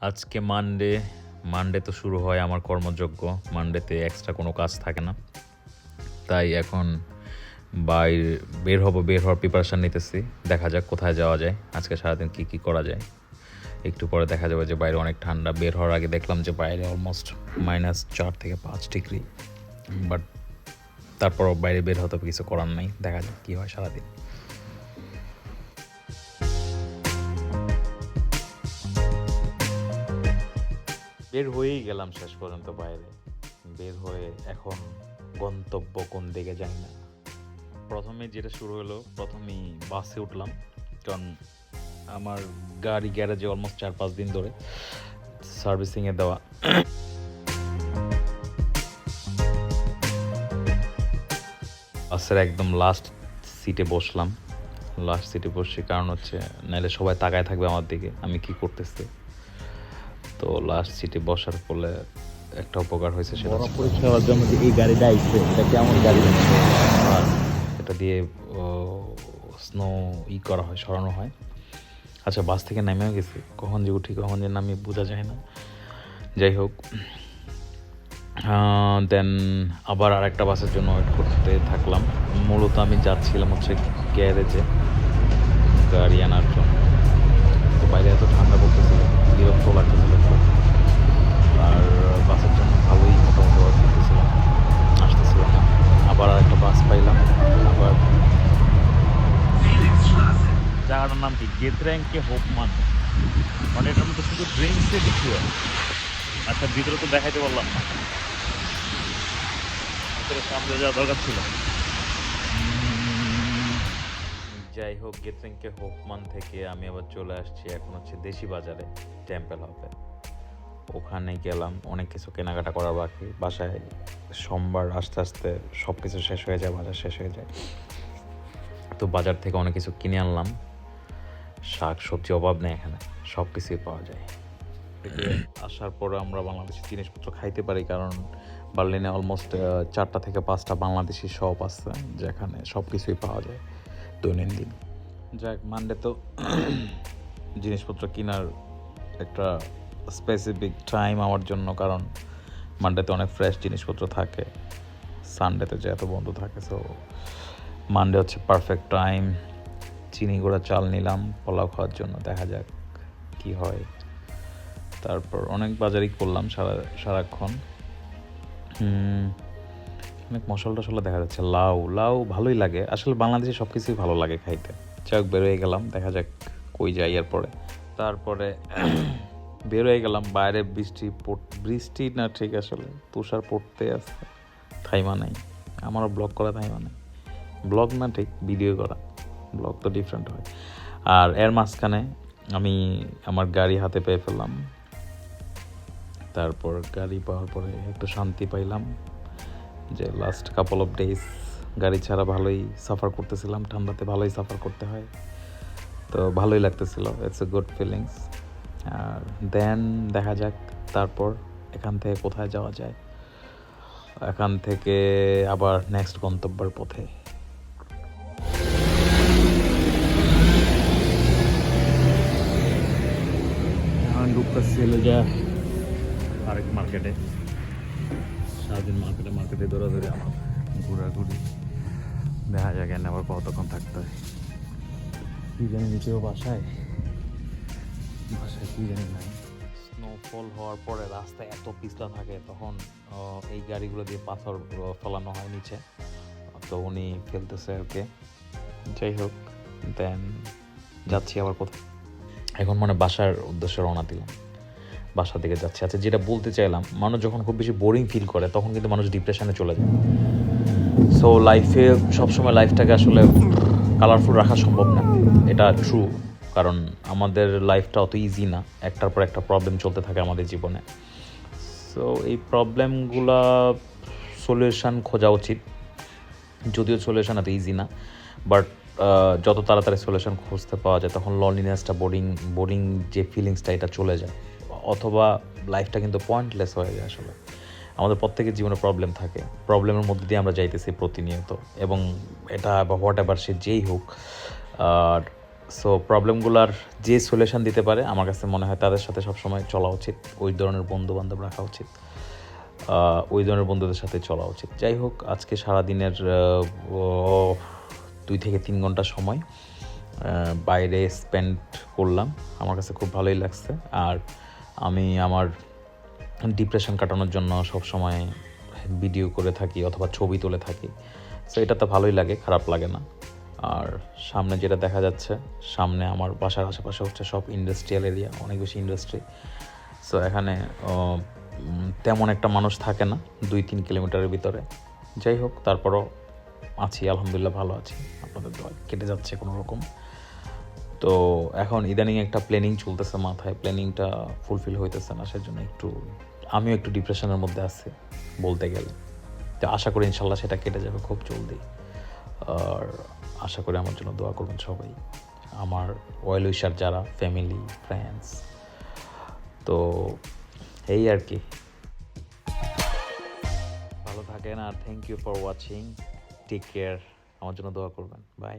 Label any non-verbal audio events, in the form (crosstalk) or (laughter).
আজকে Monday Monday তো শুরু হয় আমার কর্মযজ্ঞ। মানডেতে এক্সট্রা কোনো কাজ থাকে না। তাই এখন বাইর, বের হব, বের হওয়ার প্রিপারেশান নিতেছি। দেখা যাক কোথায় যাওয়া যায়। আজকে সারাদিন কী কী করা যায়। একটু পরে দেখা যাবে যে বাইরে অনেক ঠান্ডা। বের হওয়ার আগে দেখলাম যে বাইরে অলমোস্ট মাইনাস চার থেকে পাঁচ ডিগ্রি বাট তারপরও বাইরে বের হতে কিছু করার নাই। দেখা যাক কী হয় সারাদিন। বের হয়েই গেলাম শেষ পর্যন্ত বাইরে। বের হয়ে এখন গন্তব্য কোন দিকে যাই না। প্রথমে যেটা শুরু হলো, প্রথমেই বাসে উঠলাম, কারণ আমার গাড়ি গ্যারেজে অলমোস্ট চার পাঁচ দিন ধরে সার্ভিসিংয়ে দেওয়া। বাসের একদম লাস্ট সিটে বসলাম। লাস্ট সিটে বসছি কারণ হচ্ছে নাহলে সবাই তাকায় থাকবে আমার দিকে, আমি কি করতেছি? তো লাস্ট সিটে বসার ফলে একটা উপকার হয়েছে সেটা পরীক্ষা হওয়ার জন্য যে এই গাড়িটা আইছে এটা কেমন গাড়ি? আর এটা দিয়ে স্নো ই করা হয় সরানো হয়। আচ্ছা বাস থেকে নেমেও গেছি। কখন যে উঠি কখন যে নামি বোঝা যায় না। যাই হোক দেন আবার আর একটা বাসের জন্য ওয়েট করতে থাকলাম। মূলত আমি যাচ্ছিলাম হচ্ছে গ্যারেজে গাড়ি আনার জন্য। তো বাইরে এত ঠান্ডা পড়তেছিল বিরক্ত লাগতেছিল। জায়গাটার নাম কি হোপমান মানে এটার মধ্যে শুধু ড্রিঙ্কসে কিছু। আচ্ছা ভিতরে তো দেখাইতে পারলাম না। ভিতরে সামনে যাওয়া দরকার ছিল। যাই হোক গেতরিংকে হোপমান থেকে আমি আবার চলে আসছি এখন হচ্ছে দেশি বাজারে, টেম্পেল হবে ওখানে গেলাম, অনেক কিছু কেনাকাটা করা বাকি। বাসায় সোমবার আস্তে আস্তে সব কিছু শেষ হয়ে যায়, বাজার শেষ হয়ে যায়। তো বাজার থেকে অনেক কিছু কিনে আনলাম। শাক সবজি অভাব নেই এখানে সব কিছুই পাওয়া যায়। আসার পরে আমরা বাংলাদেশি জিনিসপত্র খাইতে পারি, কারণ বার্লিনে অলমোস্ট চারটা থেকে পাঁচটা বাংলাদেশি শপ আছে, যেখানে সব কিছুই পাওয়া যায় দৈনন্দিন। যাক মানডে তো জিনিসপত্র কেনার একটা স্পেসিফিক টাইম আমার জন্য, কারণ মানডেতে অনেক ফ্রেশ জিনিসপত্র থাকে সানডেতে যে এত বন্ধ থাকে সো মানডে হচ্ছে পারফেক্ট টাইম চিনি গুঁড়া চাল নিলাম, পোলাও খাওয়ার জন্য, দেখা যাক কি হয়। তারপর অনেক বাজারই করলাম সারা, সারাক্ষণ। অনেক মশলা টশলা দেখা যাচ্ছে, লাউ লাউ ভালোই লাগে। আসলে বাংলাদেশে সব কিছুই ভালো লাগে খাইতে। যাক, বেরোয় গেলাম, দেখা যাক কই যাই এরপরে তারপরে (clears throat) বেরোয় গেলাম, বাইরে বৃষ্টি পড়- বৃষ্টি না ঠিক আসলে, তুষার পড়তে আছে, থাইমা নাই। আমারও ব্লগ করা থাইমা নাই। ব্লগ না ঠিক, ভিডিও করা। ব্লগ তো ডিফারেন্ট হয়। আর এর মাঝখানে আমি আমার গাড়ি হাতে পেয়ে ফেললাম। তারপর গাড়ি পাওয়ার পরে একটু শান্তি পাইলাম যে লাস্ট কাপল অফ ডেজ গাড়ি ছাড়া ভালোই সাফার করতেছিলাম, ঠান্ডাতে ভালোই সাফার করতে হয়। তো ভালোই লাগতেছিল ইটস এ গুড ফিলিংস আর দেন দেখা যাক তারপর এখান থেকে কোথায় যাওয়া যায়। এখান থেকে আবার নেক্সট গন্তব্যের পথে। হলো যা। আরেক মার্কেটে। সারাদিন মার্কেটে মার্কেটে দৌড়াদৌড়ি আমার ঘোরাঘুরি। দেখা যায় কেন আবার কতক্ষণ থাকতে হয়। কি জানি নিচেও বাসায়? বাসায় কি জানি নাই। স্নোফল হওয়ার পরে রাস্তায় এত পিছলা থাকে তখন এই গাড়িগুলো দিয়ে পাথর ফেলানো হয় নিচে। তো উনি ফেলতেছে ওকে যাই হোক দেন যাচ্ছি আবার কোথায়। এখন মানে বাসার উদ্দেশ্যে রওনা দিলাম। বাসার দিকে যাচ্ছি। আচ্ছা যেটা বলতে চাইলাম, মানুষ যখন খুব বেশি বোরিং ফিল করে, তখন কিন্তু মানুষ ডিপ্রেশনে চলে যায়। সো লাইফে সবসময় লাইফটাকে আসলে কালারফুল রাখা সম্ভব না। এটা ট্রু কারণ আমাদের লাইফটা অত ইজি না। একটার পর একটা প্রবলেম চলতে থাকে আমাদের জীবনে। সো এই প্রবলেমগুলা সলিউশন খোঁজা উচিত। যদিও সলিউশান এত ইজি না বাট যত তাড়াতাড়ি সলিউশন খুঁজতে পাওয়া যায়, তখন লনলিনেসটা বোরিং বোরিং যে ফিলিংসটা এটা চলে যায়। অথবা লাইফটা কিন্তু পয়েন্টলেস হয়ে যায় আসলে। আমাদের প্রত্যেকের জীবনে প্রবলেম থাকে। প্রবলেমের মধ্যে দিয়ে আমরা যাইতেছি প্রতিনিয়ত এবং এটা বা হোয়াট এভার সে যেই হোক, আর সো প্রবলেমগুলোর যে সলিউশন দিতে পারে, আমার কাছে মনে হয় তাদের সাথে সবসময় চলা উচিত। ওই ধরনের বন্ধু বান্ধব রাখা উচিত। ওই ধরনের বন্ধুদের সাথে চলা উচিত। যাই হোক, আজকে সারাদিনের দুই থেকে তিন ঘণ্টা সময় বাইরে স্পেন্ড করলাম। আমার কাছে খুব ভালোই লাগছে। আর আমি আমার ডিপ্রেশন কাটানোর জন্য সব সময় ভিডিও করে থাকি অথবা ছবি তুলে থাকি। সো এটা তো ভালোই লাগে, খারাপ লাগে না। আর সামনে যেটা দেখা যাচ্ছে, সামনে আমার বাসার আশেপাশে হচ্ছে সব ইন্ডাস্ট্রিয়াল এরিয়া অনেক বেশি ইন্ডাস্ট্রি সো এখানে তেমন একটা মানুষ থাকে না, দুই তিন কিলোমিটারের ভিতরে। যাই হোক, তারপরও আছি, আলহামদুলিল্লাহ ভালো আছি। আপনাদের দোয়া কেটে যাচ্ছে কোনো রকম। তো এখন ইদানিং একটা প্ল্যানিং চলতেছে মাথায় প্ল্যানিংটা ফুলফিল হইতেছে না, সেজন্য একটু, আমিও একটু ডিপ্রেশনের মধ্যে আছি বলতে গেলে। তো আশা করি ইনশাল্লাহ সেটা কেটে যাবে খুব জলদি। আর আশা করি আমার জন্য দোয়া করবেন সবাই, আমার ওয়েল উইশার যারা ফ্যামিলি ফ্রেন্ডস তো এই আর কি। ভালো থাকেন আর thank you for watching take care আমার জন্য দোয়া করবেন। বাই